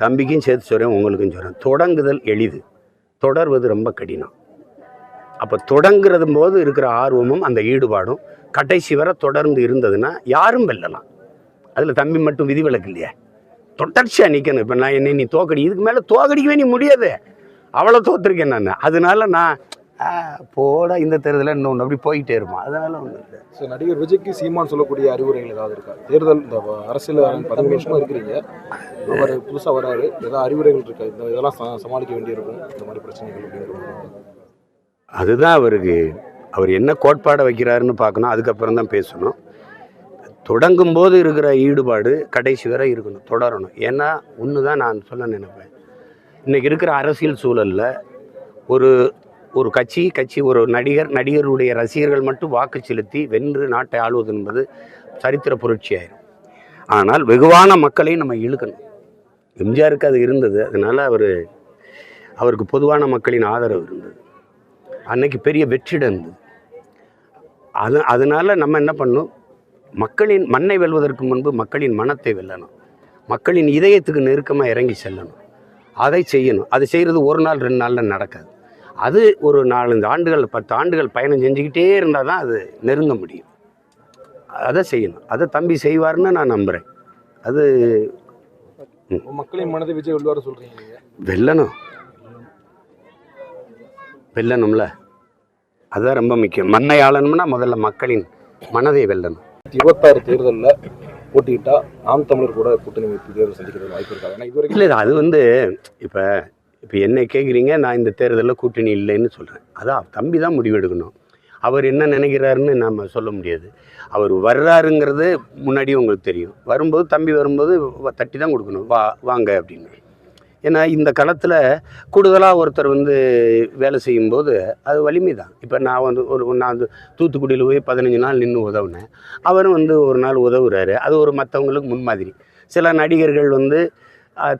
தம்பிக்கும் சேர்த்து சொல்கிறேன் உங்களுக்கும் சொல்கிறேன் தொடங்குதல் எளிது. தொடர்வது ரொம்ப கடினம். அப்போ தொடங்குறது போது இருக்கிற ஆர்வமும் அந்த ஈடுபாடும் கடைசி வரை தொடர்ந்து இருந்ததுன்னா யாரும் வெல்லலாம். அதில் தம்பி மட்டும் விதிவிலக்கு இல்லையா. தொடர்ச்சியாக நிற்கணும் இப்போ நான் என்னை நீ தோக்கடி இதுக்கு மேலே தோக்கடிக்கவே நீ முடியாது. அவ்வளோ தோத்துருக்கேன் நான். அதனால நான் போடா இந்த தேர்தலில் இன்னொன்று அப்படி போயிட்டே இருப்பான் அதனால ஒன்றும் இல்லை. ஸோ நடிகர் விஜய்க்கு சீமான் சொல்லக்கூடிய அறிவுரைகள் ஏதாவது இருக்கா? தேர்தல் இந்த அரசியல் பதிமூணு வருஷமா இருக்கிறீங்க. அவர் புதுசாக வராரு. ஏதாவது அறிவுரைகள் இருக்கா? இந்த இதெல்லாம் சமாளிக்க வேண்டியிருக்கும். இந்த மாதிரி பிரச்சனைகள் அப்படிங்கிறது அதுதான் அவருக்கு அவர் என்ன கோட்பாடை வைக்கிறாருன்னு பார்க்கணும். அதுக்கப்புறம் தான் பேசணும். தொடங்கும் போது இருக்கிற ஈடுபாடு கடைசி வரை இருக்கணும். தொடரணும். ஏன்னா ஒன்று தான் நான் சொல்ல நினைப்பேன். இன்றைக்கி இருக்கிற அரசியல் சூழலில் ஒரு ஒரு கட்சி கட்சி ஒரு நடிகர் நடிகருடைய ரசிகர்கள் மட்டும் வாக்கு செலுத்தி வென்று நாட்டை ஆளுவது என்பது சரித்திர புரட்சியாயிரும் ஆனால் வெகுவான மக்களையும் நம்ம இழுக்கணும். எம்ஜிஆருக்கு அது இருந்தது. அதனால் அவர் அவருக்கு பொதுவான மக்களின் ஆதரவு இருந்தது. அன்னைக்கு பெரிய வெற்றிடம் இருந்தது அது அதனால் நம்ம என்ன பண்ணணும்? மக்களின் மண்ணை வெல்வதற்கு முன்பு மக்களின் மனத்தை வெல்லணும். மக்களின் இதயத்துக்கு நெருக்கமாக இறங்கி செல்லணும். அதை செய்யணும். அது செய்கிறது ஒரு நாள் ரெண்டு நாளில் நடக்காது. அது ஒரு நாலஞ்சு ஆண்டுகள் பத்து ஆண்டுகள் பயணம் செஞ்சுக்கிட்டே இருந்தால் தான் அது நெருங்க முடியும். அதை செய்யணும். அதை தம்பி செய்வார்னு நான் நம்புகிறேன் அது மக்களின் மனதை விஜய் வெல்வார சொல்றீங்க நீங்க? வெல்லணும். வெல்லணும்ல. அதுதான் ரொம்ப முக்கியம். மண்ணை ஆளணும்னா முதல்ல மக்களின் மனதை வெல்லணும். இருபத்தாறு தேர்தலில் போட்டியிட்டா நாம் தமிழர் கூட கூட்டணி தேர்தல் சந்திக்கிறது வாய்ப்பு இருக்காது. இல்லை அது வந்து இப்போ இப்போ என்னை கேட்குறீங்க நான் இந்த தேர்தலில் கூட்டணி இல்லைன்னு சொல்கிறேன் அதான் தம்பி தான் முடிவெடுக்கணும். அவர் என்ன நினைக்கிறாருன்னு நம்ம சொல்ல முடியாது. அவர் வர்றாருங்கிறது முன்னாடி உங்களுக்கு தெரியும். வரும்போது தம்பி வரும்போது வ- தட்டி தான் கொடுக்கணும். வா வாங்க அப்படின்னு. ஏன்னா இந்த களத்தில் கூடுதலாக ஒருத்தர் வந்து வேலை செய்யும்போது அது வலிமை தான் இப்போ நான் வந்து ஒரு நான் தூத்துக்குடியில் போய் பதினஞ்சு நாள் நின்று உதவுனேன். அவரும் வந்து ஒரு நாள் உதவுறாரு. அது ஒரு மற்றவங்களுக்கு முன்மாதிரி. சில நடிகர்கள் வந்து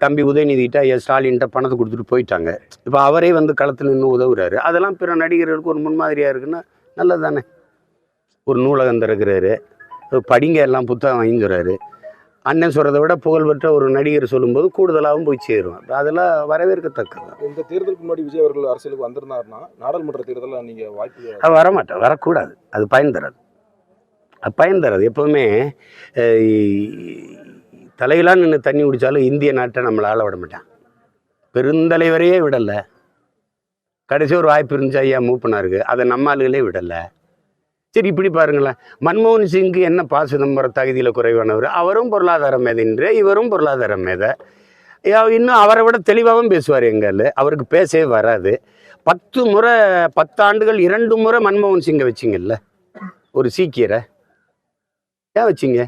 தம்பி உதயநிதிட்ட ஐயா ஸ்டாலின்கிட்ட பணத்தை கொடுத்துட்டு போயிட்டாங்க. இப்போ அவரே வந்து களத்தில் நின்று உதவுறாரு. அதெல்லாம் பிற நடிகர்களுக்கு ஒரு முன்மாதிரியாக இருக்குன்னா நல்லது தானே ஒரு நூலகம் திறக்கிறாரு. படிங்க எல்லாம் புத்தகம் வாங்கிக்கிறாரு அண்ணன் சொல்கிறத விட புகழ்பெற்ற ஒரு நடிகர் சொல்லும்போது கூடுதலாகவும் போய் சேரும். அதெல்லாம் வரவேற்கத்தக்கது. இந்த தேர்தலுக்கு முன்னாடி விஜய் அவர்கள் அரசியலுக்கு வந்திருந்தாருன்னா நாடாளுமன்ற தேர்தலில் நீங்க வாய்ப்பு அது வரமாட்டேன். வரக்கூடாது. அது பயன் தராது. அது பயன் தராது. எப்போவுமே தலையெல்லாம் நின்று தண்ணி குடித்தாலும் இந்திய நாட்டை நம்மளை ஆள விட மாட்டான். பெருந்தலைவரையே விடலை. கடைசி ஒரு வாய்ப்பு இருந்துச்சு ஐயா மூப்பனாருக்கு. அதை நம்ம ஆளுகளே விடலை. சரி இப்படி பாருங்களேன். மன்மோகன் சிங்க்கு என்ன பா சிதம்பரம் தகுதியில் குறைவானவர்? அவரும் பொருளாதார மேதைன்ற இவரும் பொருளாதார மேதை. இன்னும் அவரை விட தெளிவாகவும் பேசுவார் எங்கள் அவருக்கு பேசவே வராது. பத்து முறை பத்தாண்டுகள் இரண்டு முறை மன்மோகன் சிங்கை வச்சிங்கல்ல ஒரு சீக்கியரை. ஏன் வச்சிங்க?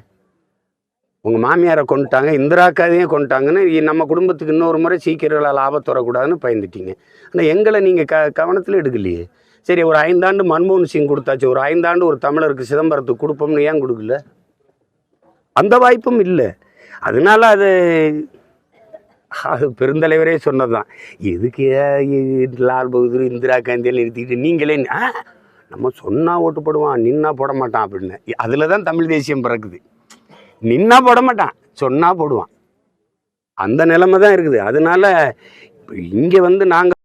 உங்கள் மாமியாரை கொண்டுட்டாங்க இந்திரா காந்தியும் கொண்டுட்டாங்கன்னு நம்ம குடும்பத்துக்கு இன்னொரு முறை சீக்கிரங்களால் ஆபத்து வரக்கூடாதுன்னு பயந்துட்டீங்க. ஆனால் எங்களை நீங்கள் க கவனத்தில் எடுக்கலையே. சரி ஒரு ஐந்தாண்டு மன்மோகன் சிங் கொடுத்தாச்சு. ஒரு ஐந்தாண்டு ஒரு தமிழருக்கு சிதம்பரத்துக்கு கொடுப்போம்னு ஏன் கொடுக்கல? அந்த வாய்ப்பும் இல்லை. அதனால அது அது பெருந்தலைவரே சொன்னது தான் எதுக்கு லால் பகதூர் இந்திரா காந்தியில் நிறுத்திக்கிட்டு நீங்களே நம்ம சொன்னால் ஓட்டு போடுவான் நின்னா போட மாட்டான் அப்படின்னு. அதில் தான் தமிழ் தேசியம் பிறக்குது. நின்னா போட மாட்டான் சொன்னா போடுவான். அந்த நிலைமை தான் இருக்குது. அதனால இங்கே வந்து நாங்கள்